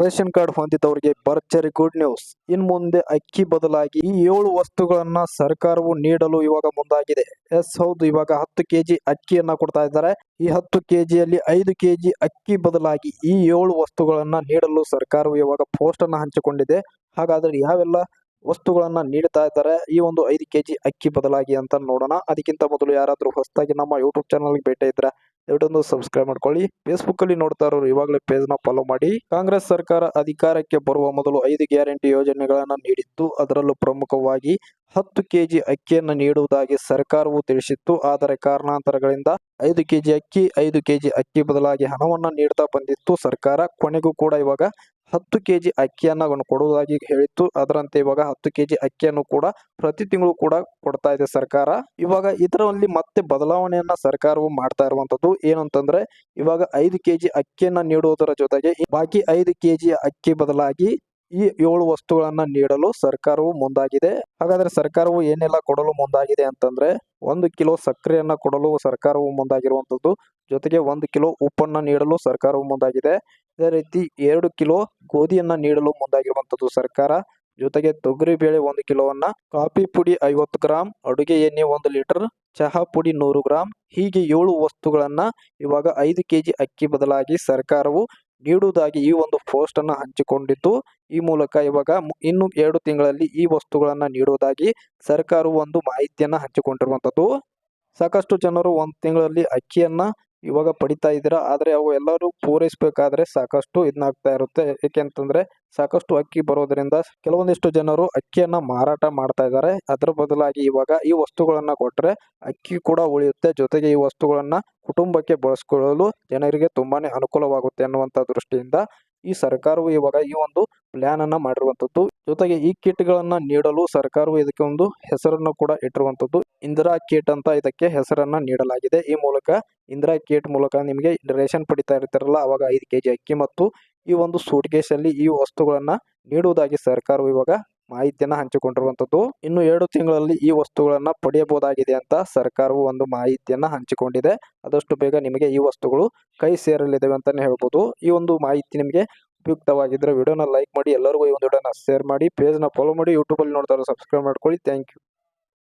Ration card ಹೊಂದಿದವರಿಗೆ ಭರ್ಜರಿ good news. ಇನ್ ಮುಂದೆ ಅಕ್ಕಿ ಬದಲಾಗಿ ಈ ಏಳು ವಸ್ತುಗಳನ್ನ ಸರ್ಕಾರವು ನೀಡಲು ಇವಾಗ ಮುಂದಾಗಿದೆ. ಎಸ್, ಹೌದು, ಇವಾಗ ಹತ್ತು ಕೆಜಿ ಅಕ್ಕಿಯನ್ನ ಕೊಡ್ತಾ ಇದ್ದಾರೆ. ಈ ಹತ್ತು ಕೆಜಿಯಲ್ಲಿ ಐದು ಕೆಜಿ ಅಕ್ಕಿ ಬದಲಾಗಿ ಈ ಏಳು ವಸ್ತುಗಳನ್ನ ನೀಡಲು ಸರ್ಕಾರವು ಇವಾಗ ಪೋಸ್ಟ್ ಅನ್ನ ಹಂಚಿಕೊಂಡಿದೆ. ಹಾಗಾದ್ರೆ ಯಾವೆಲ್ಲ ವಸ್ತುಗಳನ್ನ ನೀಡ್ತಾ ಇದ್ದಾರೆ? ಈ ಒಂದು ಐದು ಕೆಜಿ ಅಕ್ಕಿ ಬದಲಾಗಿ ಅಂತ ನೋಡೋಣ. ಅದಕ್ಕಿಂತ ಮೊದಲು ಯಾರಾದರೂ ಹೊಸದಾಗಿ ನಮ್ಮ ಯೂಟ್ಯೂಬ್ ಚಾನಲ್ಗೆ ಭೇಟಿ ಇದ್ರೆ ದಯವಿಟ್ಟು ಸಬ್ಸ್ಕ್ರೈಬ್ ಮಾಡ್ಕೊಳ್ಳಿ. ಫೇಸ್ಬುಕ್ ಅಲ್ಲಿ ನೋಡ್ತಾ ಇರೋರು ಇವಾಗಲೇ ಪೇಜ್ನ ಫಾಲೋ ಮಾಡಿ. ಕಾಂಗ್ರೆಸ್ ಸರ್ಕಾರ ಅಧಿಕಾರಕ್ಕೆ ಬರುವ ಮೊದಲು ಐದು ಗ್ಯಾರಂಟಿ ಯೋಜನೆಗಳನ್ನ ನೀಡಿತ್ತು. ಅದರಲ್ಲೂ ಪ್ರಮುಖವಾಗಿ ಹತ್ತು ಕೆಜಿ ಅಕ್ಕಿಯನ್ನು ನೀಡುವುದಾಗಿ ಸರ್ಕಾರವು ತಿಳಿಸಿತ್ತು. ಆದರೆ ಕಾರಣಾಂತರಗಳಿಂದ ಐದು ಕೆಜಿ ಅಕ್ಕಿ, ಐದು ಕೆಜಿ ಅಕ್ಕಿ ಬದಲಾಗಿ ಹಣವನ್ನ ನೀಡ್ತಾ ಬಂದಿತ್ತು. ಸರ್ಕಾರ ಕೊನೆಗೂ ಕೂಡ ಇವಾಗ ಹತ್ತು ಕೆಜಿ ಅಕ್ಕಿಯನ್ನ ಕೊಡುವುದಾಗಿ ಹೇಳಿತ್ತು. ಅದರಂತೆ ಇವಾಗ ಹತ್ತು ಕೆಜಿ ಅಕ್ಕಿಯನ್ನು ಕೂಡ ಪ್ರತಿ ತಿಂಗಳು ಕೂಡ ಕೊಡ್ತಾ ಇದೆ ಸರ್ಕಾರ. ಇವಾಗ ಇದರಲ್ಲಿ ಮತ್ತೆ ಬದಲಾವಣೆಯನ್ನ ಸರ್ಕಾರವು ಮಾಡ್ತಾ ಇರುವಂತದ್ದು ಏನಂತಂದ್ರೆ ಇವಾಗ ಐದು ಕೆಜಿ ಅಕ್ಕಿಯನ್ನ ನೀಡುವುದರ ಜೊತೆಗೆ ಬಾಕಿ ಐದು ಕೆಜಿ ಅಕ್ಕಿ ಬದಲಾಗಿ ಈ ಏಳು ವಸ್ತುಗಳನ್ನ ನೀಡಲು ಸರ್ಕಾರವು ಮುಂದಾಗಿದೆ. ಹಾಗಾದ್ರೆ ಸರ್ಕಾರವು ಏನೆಲ್ಲ ಕೊಡಲು ಮುಂದಾಗಿದೆ ಅಂತಂದ್ರೆ, ಒಂದು ಕಿಲೋ ಸಕ್ಕರೆಯನ್ನ ಕೊಡಲು ಸರ್ಕಾರವು ಮುಂದಾಗಿರುವಂತದ್ದು. ಜೊತೆಗೆ ಒಂದು ಕಿಲೋ ಉಪ್ಪನ್ನ ನೀಡಲು ಸರ್ಕಾರವು ಮುಂದಾಗಿದೆ. ಅದೇ ರೀತಿ ಎರಡು ಕಿಲೋ ಗೋಧಿಯನ್ನ ನೀಡಲು ಮುಂದಾಗಿರುವಂತದ್ದು ಸರ್ಕಾರ. ಜೊತೆಗೆ ತೊಗರಿ ಬೇಳೆ ಒಂದು ಕಿಲೋವನ್ನ, ಕಾಫಿ ಪುಡಿ ಐವತ್ತು ಗ್ರಾಂ, ಅಡುಗೆ ಎಣ್ಣೆ ಒಂದು ಲೀಟರ್, ಚಹಾ ಪುಡಿ ನೂರು ಗ್ರಾಂ, ಹೀಗೆ ಏಳು ವಸ್ತುಗಳನ್ನ ಇವಾಗ ಐದು ಕೆಜಿ ಅಕ್ಕಿ ಬದಲಾಗಿ ಸರ್ಕಾರವು ನೀಡುವುದಾಗಿ ಈ ಒಂದು ಪೋಸ್ಟ್ ಅನ್ನ ಹಂಚಿಕೊಂಡಿತ್ತು ಈ ಮೂಲಕ ಇವಾಗ ಇನ್ನು ಎರಡು ತಿಂಗಳಲ್ಲಿ ಈ ವಸ್ತುಗಳನ್ನ ನೀಡುವುದಾಗಿ ಸರ್ಕಾರವು ಒಂದು ಮಾಹಿತಿಯನ್ನ ಹಂಚಿಕೊಂಡಿರುವಂತದ್ದು. ಸಾಕಷ್ಟು ಜನರು ಒಂದು ತಿಂಗಳಲ್ಲಿ ಅಕ್ಕಿಯನ್ನ ಇವಾಗ ಪಡಿತಾ ಇದ್ದೀರಾ? ಆದರೆ ಅವು ಎಲ್ಲರೂ ಪೂರೈಸಬೇಕಾದ್ರೆ ಸಾಕಷ್ಟು ಇದನ್ನಾಗ್ತಾ ಇರುತ್ತೆ. ಏಕೆಂತಂದರೆ ಸಾಕಷ್ಟು ಅಕ್ಕಿ ಬರೋದರಿಂದ ಕೆಲವೊಂದಿಷ್ಟು ಜನರು ಅಕ್ಕಿಯನ್ನು ಮಾರಾಟ ಮಾಡ್ತಾ ಇದ್ದಾರೆ. ಅದರ ಬದಲಾಗಿ ಇವಾಗ ಈ ವಸ್ತುಗಳನ್ನು ಕೊಟ್ಟರೆ ಅಕ್ಕಿ ಕೂಡ ಉಳಿಯುತ್ತೆ. ಜೊತೆಗೆ ಈ ವಸ್ತುಗಳನ್ನು ಕುಟುಂಬಕ್ಕೆ ಬಳಸ್ಕೊಳ್ಳಲು ಜನರಿಗೆ ತುಂಬಾ ಅನುಕೂಲವಾಗುತ್ತೆ ಅನ್ನುವಂಥ ದೃಷ್ಟಿಯಿಂದ ಈ ಸರ್ಕಾರವು ಇವಾಗ ಈ ಒಂದು ಪ್ಲಾನ್ ಅನ್ನ ಮಾಡಿರುವಂತದ್ದು ಜೊತೆಗೆ ಈ ಕಿಟ್ ಗಳನ್ನ ನೀಡಲು ಸರ್ಕಾರವು ಇದಕ್ಕೆ ಒಂದು ಹೆಸರನ್ನು ಕೂಡ ಇಟ್ಟಿರುವಂತದ್ದು ಇಂದಿರಾ ಕಿಟ್ ಅಂತ ಇದಕ್ಕೆ ಹೆಸರನ್ನ ನೀಡಲಾಗಿದೆ. ಈ ಮೂಲಕ ಇಂದಿರಾ ಕಿಟ್ ಮೂಲಕ ನಿಮಗೆ ರೇಷನ್ ಪಡಿತಾ ಇರ್ತಾರಲ್ಲ, ಅವಾಗ ಐದು ಕೆಜಿ ಅಕ್ಕಿ ಮತ್ತು ಈ ಒಂದು ಸೂಟ್ ಅಲ್ಲಿ ಈ ವಸ್ತುಗಳನ್ನ ನೀಡುವುದಾಗಿ ಸರ್ಕಾರವು ಇವಾಗ ಮಾಹಿತಿಯನ್ನ ಹಂಚಿಕೊಂಡಿರುವಂತದ್ದು. ಇನ್ನು ಎರಡು ತಿಂಗಳಲ್ಲಿ ಈ ವಸ್ತುಗಳನ್ನು ಪಡೆಯಬಹುದಾಗಿದೆ ಅಂತ ಸರ್ಕಾರವು ಒಂದು ಮಾಹಿತಿಯನ್ನು ಹಂಚಿಕೊಂಡಿದೆ. ಆದಷ್ಟು ಬೇಗ ನಿಮಗೆ ಈ ವಸ್ತುಗಳು ಕೈ ಸೇರಲಿದ್ದಾವೆ ಅಂತಲೇ ಹೇಳ್ಬೋದು. ಈ ಒಂದು ಮಾಹಿತಿ ನಿಮಗೆ ಉಪಯುಕ್ತವಾಗಿದ್ದರೆ ವಿಡಿಯೋನ ಲೈಕ್ ಮಾಡಿ, ಎಲ್ಲರಿಗೂ ಈ ಒಂದು ವಿಡಿಯೋನ ಶೇರ್ ಮಾಡಿ, ಪೇಜ್ನ ಫಾಲೋ ಮಾಡಿ ಯೂಟ್ಯೂಬಲ್ಲಿ ನೋಡ್ತಾರೆ ಸಬ್ಸ್ಕ್ರೈಬ್ ಮಾಡ್ಕೊಳ್ಳಿ. Thank you